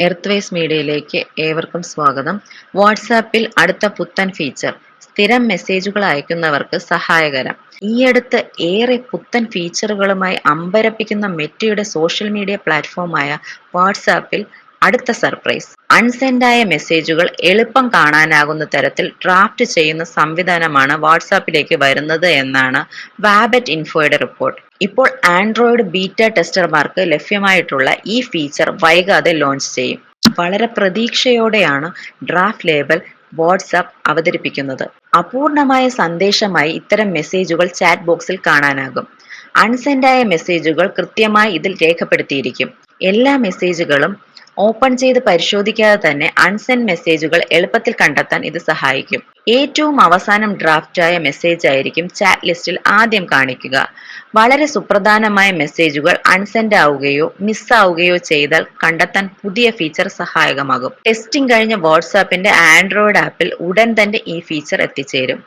Earthways മീഡിയയിലേക്ക് ഏവർക്കും സ്വാഗതം. വാട്സാപ്പിൽ അടുത്ത പുത്തൻ ഫീച്ചർ സ്ഥിരം മെസ്സേജുകൾ അയക്കുന്നവർക്ക് സഹായകരം. ഈയടുത്ത് ഏറെ പുത്തൻ ഫീച്ചറുകളുമായി അമ്പരപ്പിക്കുന്ന മെറ്റയുടെ സോഷ്യൽ മീഡിയ പ്ലാറ്റ്ഫോമായ വാട്സാപ്പിൽ അടുത്ത സർപ്രൈസ്. അൺസെൻഡായ മെസ്സേജുകൾ എളുപ്പം കാണാനാകുന്ന തരത്തിൽ ഡ്രാഫ്റ്റ് ചെയ്യുന്ന സംവിധാനമാണ് വാട്സാപ്പിലേക്ക് വരുന്നത് എന്നാണ് വാബറ്റ് ഇൻഫോയുടെ റിപ്പോർട്ട്. ഇപ്പോൾ ആൻഡ്രോയിഡ് ബീറ്റ ടെസ്റ്റർമാർക്ക് ലഭ്യമായിട്ടുള്ള ഈ ഫീച്ചർ വൈകാതെ ലോഞ്ച് ചെയ്യും. വളരെ പ്രതീക്ഷയോടെയാണ് ഡ്രാഫ്റ്റ് ലേബൽ വാട്സാപ്പ് അവതരിപ്പിക്കുന്നത്. അപൂർണമായ സന്ദേശമായി ഇത്തരം മെസ്സേജുകൾ ചാറ്റ് ബോക്സിൽ കാണാനാകും. അൺസെൻഡായ മെസ്സേജുകൾ കൃത്യമായി ഇതിൽ രേഖപ്പെടുത്തിയിരിക്കും. എല്ലാ മെസ്സേജുകളും ഓപ്പൺ ചെയ്ത് പരിശോധിക്കാതെ തന്നെ അൺസെൻഡ് മെസ്സേജുകൾ എളുപ്പത്തിൽ കണ്ടെത്താൻ ഇത് സഹായിക്കും. ഏറ്റവും അവസാനം ഡ്രാഫ്റ്റായ മെസ്സേജ് ആയിരിക്കും ചാറ്റ് ലിസ്റ്റിൽ ആദ്യം കാണിക്കുക. വളരെ സുപ്രധാനമായ മെസ്സേജുകൾ അൺസെൻഡ് ആവുകയോ മിസ്സാവുകയോ ചെയ്താൽ കണ്ടെത്താൻ പുതിയ ഫീച്ചർ സഹായകമാകും. ടെസ്റ്റിംഗ് കഴിഞ്ഞ വാട്സാപ്പിന്റെ ആൻഡ്രോയിഡ് ആപ്പിൽ ഉടൻ തന്നെ ഈ ഫീച്ചർ എത്തിച്ചേരും.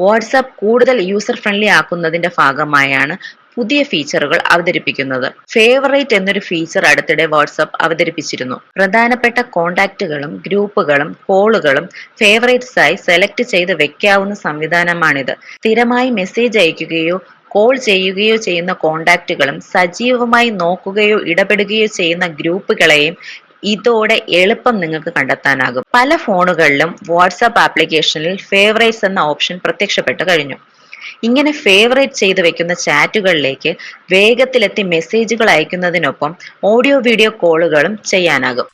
വാട്സാപ്പ് കൂടുതൽ യൂസർ ഫ്രണ്ട്ലി ആക്കുന്നതിന്റെ ഭാഗമായാണ് പുതിയ ഫീച്ചറുകൾ അവതരിപ്പിക്കുന്നത്. ഫേവറേറ്റ് എന്നൊരു ഫീച്ചർ അടുത്തിടെ വാട്സപ്പ് അവതരിപ്പിച്ചിരുന്നു. പ്രധാനപ്പെട്ട കോണ്ടാക്റ്റുകളും ഗ്രൂപ്പുകളും കോളുകളും ഫേവറേറ്റ്സ് ആയി സെലക്ട് ചെയ്ത് വെക്കാവുന്ന സംവിധാനമാണിത്. സ്ഥിരമായി മെസ്സേജ് അയക്കുകയോ കോൾ ചെയ്യുകയോ ചെയ്യുന്ന കോണ്ടാക്റ്റുകളും സജീവമായി നോക്കുകയോ ഇടപെടുകയോ ചെയ്യുന്ന ഗ്രൂപ്പുകളെയും ഇതോടെ എളുപ്പം നിങ്ങൾക്ക് കണ്ടെത്താനാകും. പല ഫോണുകളിലും വാട്സാപ്പ് ആപ്ലിക്കേഷനിൽ ഫേവറേറ്റ്സ് എന്ന ഓപ്ഷൻ പ്രത്യക്ഷപ്പെട്ടു കഴിഞ്ഞു. ഇങ്ങനെ ഫേവറേറ്റ് ചെയ്ത് വെക്കുന്ന ചാറ്റുകളിലേക്ക് വേഗത്തിലെത്തി മെസ്സേജുകൾ അയക്കുന്നതിനൊപ്പം ഓഡിയോ വീഡിയോ കോളുകളും ചെയ്യാനാകും.